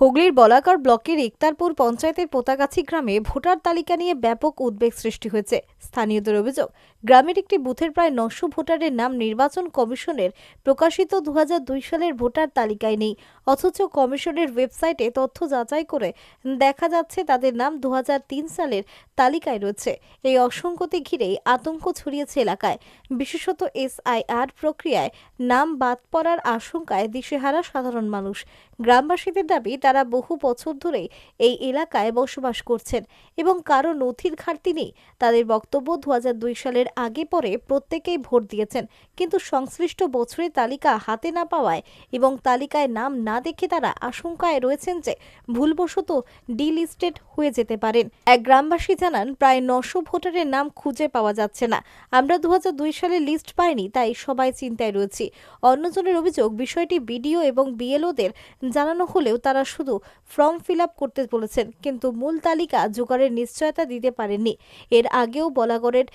হুগলির বলাকার ব্লকের ইকতারপুর পঞ্চায়েতের পোতাগাছি গ্রামে ভোটার তালিকা নিয়ে ব্যাপক উদ্বেগ সৃষ্টি হয়েছে। স্থানীয়দের অভিযোগ গ্রামের একটি বুথের প্রায় নশো ভোটারের নাম নির্বাচন কমিশনের প্রকাশিত দু হাজার দুই সালের ভোটার তালিকায় নেই। অথচ কমিশনের ওয়েবসাইটে তথ্য যাচাই করে দেখা যাচ্ছে তাদের নাম দু হাজার তিন সালের তালিকায় রয়েছে। এই অসঙ্গতি ঘিরেই আতঙ্ক ছড়িয়েছে এলাকায়। বিশেষত এসআইআর প্রক্রিয়ায় নাম বাদ পড়ার আশঙ্কায় দিশেহারা সাধারণ মানুষ। গ্রামবাসীদের দাবি, তারা বহু বছর ধরে এই এলাকায় বসবাস করছেন এবং কারও নথির ঘাটতি নেই। তাদের বক্তব্য দু হাজার দুই সালের আগে পরে প্রত্যেকেই ভোট দিয়েছেন। কিন্তু সংশ্লিষ্ট বছরের তালিকা হাতে না পাওয়ায় এবং তালিকায় নাম না দেখে তারা আশঙ্কায় রয়েছেন যে ভুলবশত ডিলিস্টেড হয়ে যেতে পারেন। এক গ্রামবাসী জানান, প্রায় নশো ভোটারের নাম খুঁজে পাওয়া যাচ্ছে না। আমরা দু সালের লিস্ট পাইনি, তাই সবাই চিন্তায় রয়েছি। অন্যজনের অভিযোগ, বিষয়টি বিডিও এবং বিএলওদের জানানো হলেও তারা শুধু ফর্ম ফিল করতে বলেছেন, কিন্তু মূল তালিকা জোগাড়ের নিশ্চয়তা দিতে পারেননি। এর আগেও বলাগড়ের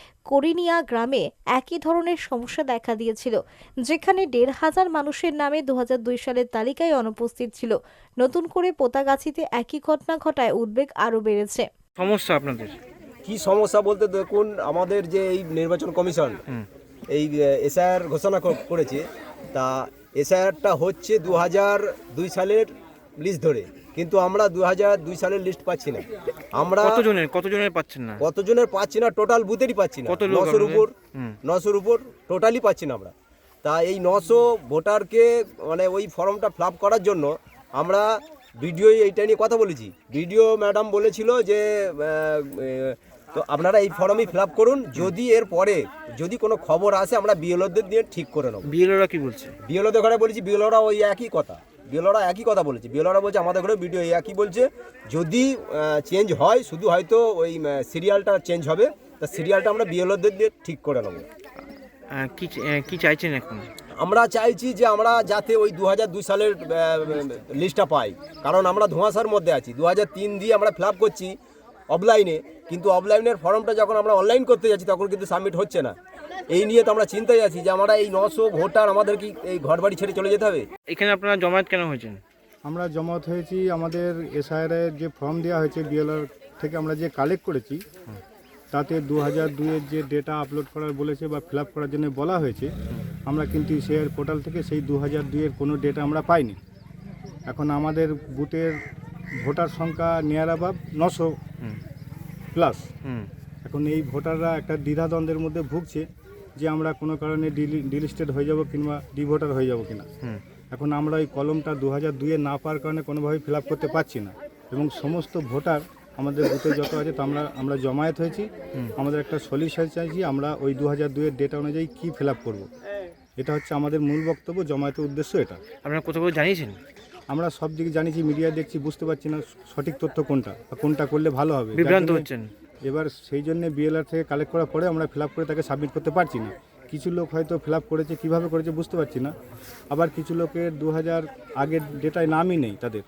করিনিয়া গ্রামে একই ধরনের সমস্যা দেখা দিয়েছিল যেখানে দেড় হাজার মানুষের নামে দু হাজার দুই সালের তালিকায় অনুপস্থিত ছিল। নতুন করে পোতাগাছিতে একই ঘটনা ঘটায় উদ্বেগ আরও বেড়েছে। সমস্যা আপনাদের? কি সমস্যা বলতে দেখুন আমাদের যে এই নির্বাচন কমিশন এই এসআইআর ঘোষণা করেছে তা এসআইআরটা হচ্ছে দু হাজার দুই সালের লিস্ট ধরে। কিন্তু আমরা দু হাজার দুই সালের লিস্ট পাচ্ছি না। আমরা কতজনের? কতজনের পাচ্ছেন না? কতজনের পাচ্ছি না টোটাল বুথেরই পাচ্ছি না। নশোর? উপর নশোর উপর টোটালি পাচ্ছি না আমরা। তা এই নশো ভোটারকে মানে ওই ফর্মটা ফিল করার জন্য আমরা ভিডিও এইটা নিয়ে কথা বলেছি। ভিডিও ম্যাডাম বলেছিল যে তো আপনারা এই ফর্মই ফিল করুন যদি এর পরে যদি কোনো খবর আসে আমরা বিএলওদের দিয়ে ঠিক করে নেব। বিএলওরা কি বলছে? বিএলওদের ঘরে বলেছি বিএলওরা ওই একই কথা। বিএলওরা একই কথা বলেছে। বিএলওরা বলছে আমাদের ঘরে ভিডিও একই বলছে। যদি চেঞ্জ হয় শুধু হয়তো ওই সিরিয়ালটা চেঞ্জ হবে তা সিরিয়ালটা আমরা বিএলওদের দিয়ে ঠিক করে নেব। কি কি চাইছেন এখন? আমরা চাইছি যে আমরা যাতে ওই দু হাজার দুই সালের লিস্টটা পাই। কারণ আমরা ধোঁয়াশার মধ্যে আছি। দু হাজার তিন দিয়ে আমরা ফিল করছি অফলাইনে কিন্তু অফলাইনের ফর্মটা যখন আমরা অনলাইন করতে যাচ্ছি তখন কিন্তু সাবমিট হচ্ছে না। এই নিয়ে তো আমরা চিন্তায় আছি যে আমরা এই নশো ভোটার আমাদের কি এই ঘর বাড়ি ছেড়ে চলে যেতে হবে? এখানে আপনারা জমায়েত কেন হয়েছেন? আমরা জমাত হয়েছি আমাদের এসআইআরের যে ফর্ম দেওয়া হয়েছে বিএলআর থেকে আমরা যে কালেক্ট করেছি তাতে দু হাজার দুইয়ের যে ডেটা আপলোড করার বলেছে বা ফিল করার জন্য বলা হয়েছে আমরা কিন্তু শেয়ার পোর্টাল থেকে সেই দু হাজার দুইয়ের কোনো ডেটা আমরা পাইনি। এখন আমাদের বুথের ভোটার সংখ্যা নিয়ার অ্যাবাভ নশো প্লাস এখন এই ভোটাররা একটা দ্বিধাদ্বন্দ্বের মধ্যে ভুগছে যে আমরা কোনো কারণে ডিলিস্টেড হয়ে যাব কিংবা ডিভোটার হয়ে যাব কিনা। এখন আমরা ওই কলমটা দু হাজার দুইয়ে না পাওয়ার কারণে কোনোভাবেই ফিল আপ করতে পারছি না। এবং সমস্ত ভোটার আমাদের বুথে যত আছে তা আমরা আমরা জমায়েত হয়েছি। আমাদের একটা সলিউশন চাইছি আমরা ওই দু হাজার দুইয়ের ডেটা অনুযায়ী কী ফিল আপ করব। এটা হচ্ছে আমাদের মূল বক্তব্য জমায়েতের উদ্দেশ্য এটা। আপনারা কোথাও জানিয়েছেন? আমরা সব দিকে জানিছি মিডিয়া দেখছি বুঝতে পারছি না সঠিক তথ্য কোনটা কোনটা করলে ভালো হবে। বিভ্রান্ত হচ্ছেন। এবার সেই জন্য বিএলআর থেকে কালেক্ট করার পরে আমরা ফিল করে তাকে সাবমিট করতে পারছি না। কিছু লোক হয়তো ফিল করেছে কীভাবে করেছে বুঝতে পারছি না। আবার কিছু লোকের দু হাজার আগের ডেটায় নামই নেই তাদের।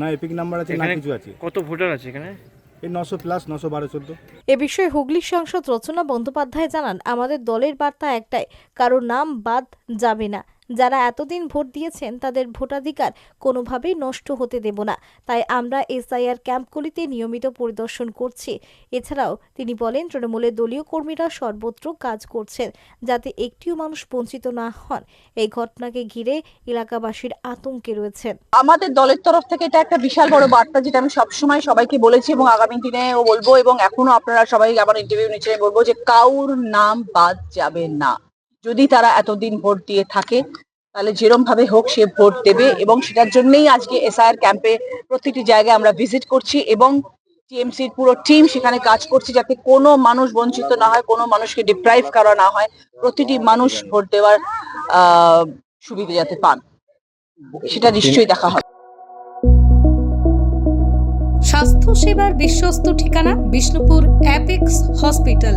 না এপিক নাম্বার আছে না কিছু আছে। কত ভোটার আছে এখানে? এই নশো প্লাস নশো বারো চোদ্দ। এ বিষয়ে হুগলির সাংসদ রচনা বন্দ্যোপাধ্যায় জানান আমাদের দলের বার্তা একটাই কারও নাম বাদ যাবে না। যারা এতদিন ভোট দিয়েছেন, তাদের ভোটাধিকার কোনোভাবেই নষ্ট হতে দেব না। তাই আমরা এসআইআর ক্যাম্পগুলিতে নিয়মিত পরিদর্শন করছি। এছাড়াও তিনি বলেন, তৃণমূলের দলীয় কর্মীরা সর্বত্র কাজ করছেন যাতে একটিও মানুষ বঞ্চিত না হন। এই ঘটনাকে ঘিরে এলাকাবাসীর আতঙ্কে রয়েছেন। আমাদের দলের তরফ থেকে এটা একটা বিশাল বড় বার্তা যেটা আমি সবসময় সবাইকে বলেছি এবং আগামী দিনেও বলব এবং এখনও আপনারা সবাই আমার ইন্টারভিউ নিচ্ছে বলব যে কাউর নাম বাদ যাবে না। যদি তারা এতদিন ভোট দিয়ে থাকে, তাহলে যেরম ভাবে হোক সে ভোট দেবে এবং সেটার জন্যই আজকে এসআইআর ক্যাম্পে প্রতিটি জায়গায় আমরা ভিজিট করছি এবং টিএমসির পুরো টিম সেখানে কাজ করছে যাতে কোনো মানুষ বঞ্চিত না হয়, কোনো মানুষকে ডিপ্রাইভ করা না হয়, প্রতিটি মানুষ ভোট দেওয়ার সুবিধা যাতে পান। সেটা নিশ্চয়ই দেখা হবে। স্বাস্থ্য সেবার বিশ্বস্ত ঠিকানা বিষ্ণুপুর অ্যাপেক্স হসপিটাল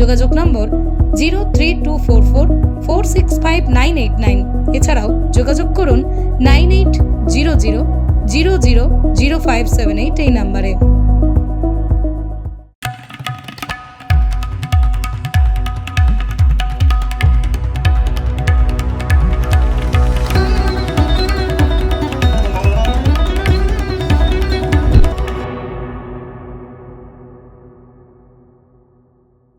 যোগাযোগ number zero three two four four four six five nine eight nine. এছাড়াও যোগাযোগ করুন nine eight zero zero zero zero zero five seven eight এই নাম্বারে।